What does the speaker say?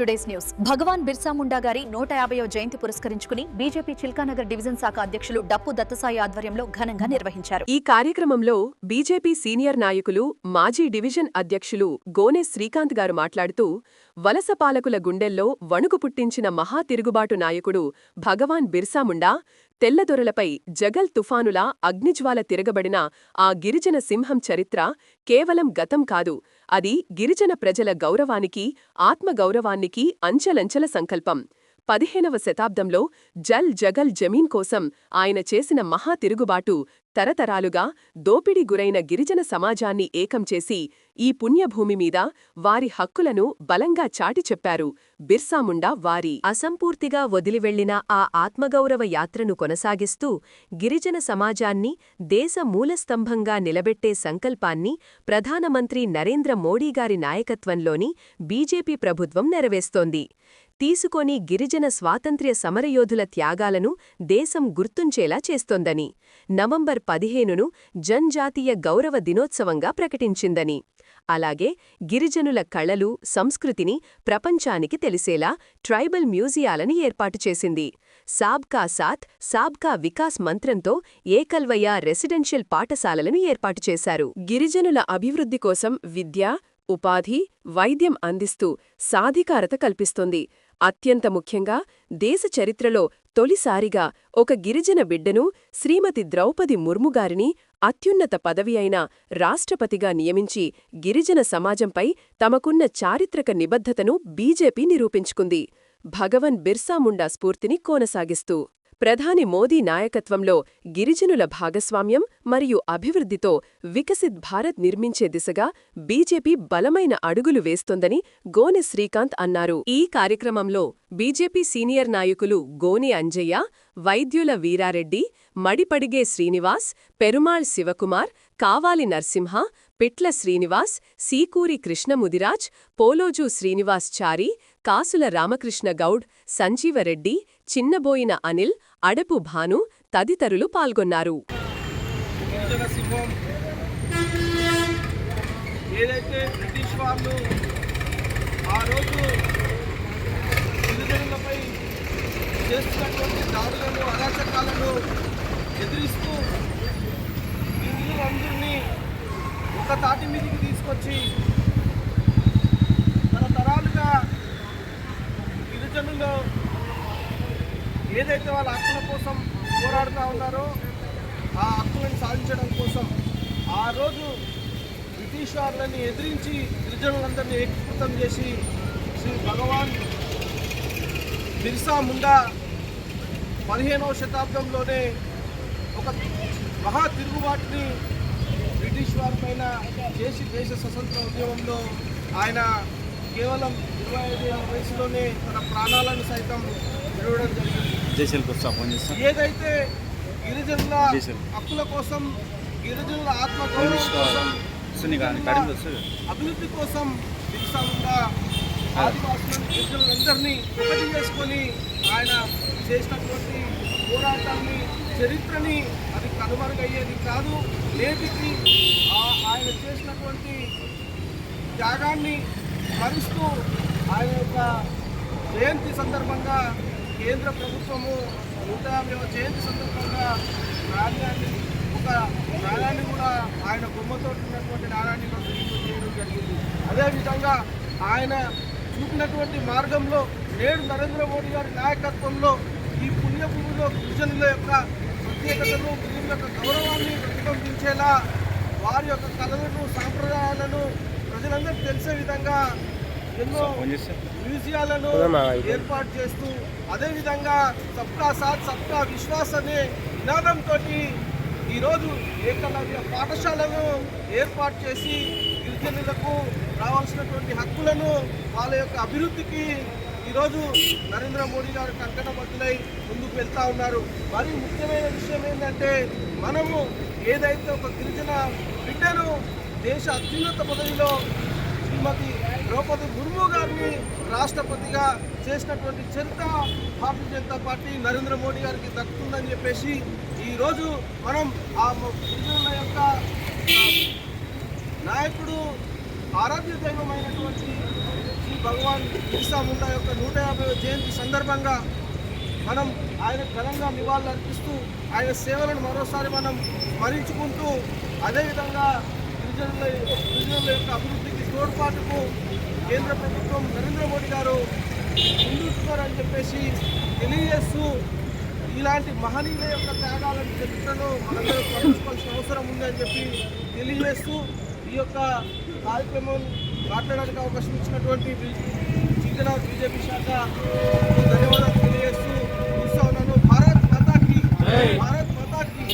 Today's news. భగవాన్ బిర్సా ముండా గారి నూట యాభైవ జయంతి పురస్కరించుకుని బీజేపీ చిల్కానగర్ డివిజన్ శాఖ అధ్యక్షులు డప్పు దత్తసాయి ఆధ్వర్యంలో ఘనంగా నిర్వహించారు. ఈ కార్యక్రమంలో బీజేపీ సీనియర్ నాయకులు మాజీ డివిజన్ అధ్యక్షులు గోనె శ్రీకాంత్ గారు మాట్లాడుతూ వలస పాలకుల గుండెల్లో వణుకు పుట్టించిన మహా తిరుగుబాటు నాయకుడు భగవాన్ బిర్సా ముండా తెల్లదొరలపై జగల్ తుఫానులా అగ్నిజ్వాల తిరగబడిన ఆ గిరిజన సింహం చరిత్ర కేవలం గతం కాదు అది గిరిజన ప్రజల గౌరవానికి ఆత్మగౌరవానికి అంచెలంచెల సంకల్పం. పదిహేనవ శతాబ్దంలో జల్ జగల్ జమీన్ కోసం ఆయన చేసిన మహా తిరుగుబాటు తరతరాలుగా దోపిడి గురైన గిరిజన సమాజాన్ని ఏకం చేసి ఈ పుణ్యభూమి మీద వారి హక్కులను బలంగా చాటి చెప్పారు బిర్సాముండా వారి. అసంపూర్తిగా వదిలివెళ్ళిన ఆ ఆత్మగౌరవ యాత్రను కొనసాగిస్తూ గిరిజన సమాజాన్ని దేశ మూలస్తంభంగా నిలబెట్టే సంకల్పాన్ని ప్రధానమంత్రి నరేంద్ర మోడీగారి నాయకత్వంలోని బీజేపీ ప్రభుత్వం నెరవేస్తోంది తీసుకొని గిరిజన స్వాతంత్ర్య సమరయోధుల త్యాగాలను దేశం గుర్తుంచేలా చేస్తోందని. నవంబర్ పదిహేనును జన్జాతీయ గౌరవ దినోత్సవంగా ప్రకటించిందని. అలాగే గిరిజనుల కళలు సంస్కృతిని ప్రపంచానికి తెలిసేలా ట్రైబల్ మ్యూజియాలని ఏర్పాటు చేసింది. సాబ్కా సాత్ సాబ్కా వికాస్ మంత్రంతో ఏకల్వయ రెసిడెన్షియల్ పాఠశాలలను ఏర్పాటు చేశారు. గిరిజనుల అభివృద్ధి కోసం విద్య ఉపాధి వైద్యం అందిస్తూ సాధికారత కల్పిస్తోంది. అత్యంత ముఖ్యంగా దేశ చరిత్రలో తొలిసారిగా ఒక గిరిజన బిడ్డను శ్రీమతి ద్రౌపది ముర్ముగారిని అత్యున్నత పదవి అయిన రాష్ట్రపతిగా నియమించి గిరిజన సమాజంపై తమకున్న చారిత్రక నిబద్ధతను బీజేపీ నిరూపించుకుంది. భగవన్ బిర్సా ముండా స్ఫూర్తిని కొనసాగిస్తూ ప్రధాని మోదీ నాయకత్వంలో గిరిజనుల భాగస్వామ్యం మరియు అభివృద్ధితో వికసిత్ భారత్ నిర్మించే దిశగా బీజేపీ బలమైన అడుగులు వేస్తోందని గోనె శ్రీకాంత్ అన్నారు. ఈ కార్యక్రమంలో బీజేపీ సీనియర్ నాయకులు గోనె అంజయ్య వైద్యుల వీరారెడ్డి మడిపడిగే శ్రీనివాస్ పెరుమాళ్ శివకుమార్ కావాలి నరసింహ పిట్ల శ్రీనివాస్ సీకూరి కృష్ణముదిరాజ్ పోలోజు శ్రీనివాస్ చారి కాసుల రామకృష్ణ గౌడ్ సంజీవరెడ్డి చిన్నబోయిన అనిల్ అడపు భాను తదితరులు పాల్గొన్నారు. ఏదైతే బ్రిటిష్ వాళ్ళు ఆ రోజు చేస్తున్నటువంటి దాడులను అరాచకాలను ఎదిరిస్తూ ఒక తాటి మీదకి తీసుకొచ్చి తరతరాలుగా గిరిజనులు ఏదైతే వాళ్ళ హక్కుల కోసం పోరాడుతూ ఉన్నారో ఆ హక్కులను సాధించడం కోసం ఆ రోజు బ్రిటిష్ వారులని ఎదిరించి గిరిజనులందరినీ ఏకీకృతం చేసి శ్రీ భగవాన్ బిర్సా ముండా పదిహేనవ శతాబ్దంలోనే ఒక మహా తిరుగుబాటుని బ్రిటిష్ వారి పైన చేసి దేశ స్వతంత్ర ఉద్యమంలో ఆయన కేవలం ఇరవై ఐదు వయసులోనే తన ప్రాణాలను సైతం విడవడం జరిగింది. ఏదైతే గిరిజనుల. హక్కుల కోసం గిరిజనుల ఆత్మగౌరవం కోసం అభివృద్ధి కోసం ముండా ఆదివాసులను గిరిజనులందరినీ ఒకటి చేసుకొని ఆయన చేసినటువంటి పోరాటాన్ని చరిత్రని అది కనుమరుగయ్యేది కాదు. నేటికి ఆ- ఆయన చేసినటువంటి త్యాగాన్ని స్మరిస్తూ ఆయన యొక్క జయంతి సందర్భంగా కేంద్ర ప్రభుత్వము నూట యాభైవ జయంతి సందర్భంగా నాణ్యాన్ని ఒక నాణ్యాన్ని కూడా ఆయన బొమ్మతో ఉన్నటువంటి నాణ్యాన్ని చేయడం జరిగింది. అదేవిధంగా ఆయన చూపినటువంటి మార్గంలో నేడు నరేంద్ర మోడీ గారి నాయకత్వంలో ఈ పుణ్యభూమిలో గిరిజనుల యొక్క ప్రత్యేకతను గిరిజనుల యొక్క గౌరవాన్ని ప్రతిబింబించేలా వారి యొక్క కళలను సాంప్రదాయాలను ప్రజలందరికీ తెలిసే విధంగా ఎన్నో మ్యూజియాలను ఏర్పాటు చేస్తూ అదేవిధంగా సబ్కా సాత్ సబ్కా విశ్వాస్ అనే నినాదంతో ఈరోజు ఏకలవ్య పాఠశాలను ఏర్పాటు చేసి గిరిజనులకు రావాల్సినటువంటి హక్కులను వాళ్ళ యొక్క అభివృద్ధికి ఈరోజు నరేంద్ర మోడీ గారు కంకణబద్దులై ముందుకు వెళ్తా ఉన్నారు. మరి ముఖ్యమైన విషయం ఏంటంటే మనము ఏదైతే ఒక గిరిజన బిడ్డను దేశ అత్యున్నత పదవిలో శ్రీమతి ద్రౌపది ముర్ము గారిని రాష్ట్రపతిగా చేసినటువంటి చరిత్ర భారతీయ జనతా పార్టీ నరేంద్ర మోడీ గారికి దక్కుతుందని చెప్పేసి ఈరోజు మనం ఆ గిరిజనుల యొక్క నాయకుడు ఆరాధ్య దైవమైనటువంటి భగవాన్ బిర్సా ముండా యొక్క నూట యాభై జయంతి సందర్భంగా మనం ఆయన ఘనంగా నివాళులు అర్పిస్తూ ఆయన సేవలను మరోసారి మనం స్మరించుకుంటూ అదేవిధంగా గిరిజనుల గిరిజనుల యొక్క అభివృద్ధికి తోడ్పాటుకు కేంద్ర ప్రభుత్వం నరేంద్ర మోడీ గారు ముందుంటున్నారని చెప్పేసి తెలియజేస్తూ ఇలాంటి మహనీయుల యొక్క త్యాగాలను చరిత్రను మనందరూ స్మరించుకోవాల్సిన అవసరం ఉందని చెప్పి తెలియజేస్తూ ఈ యొక్క కార్యక్రమం మాట్లాడడానికి అవకాశం ఇచ్చినటువంటి చికెన్ బీజేపీ శాఖ ధన్యవాదాలు తెలియజేస్తూ చూస్తా ఉన్నాను. భారత్ మాతాకి భారత్ మాతాకి.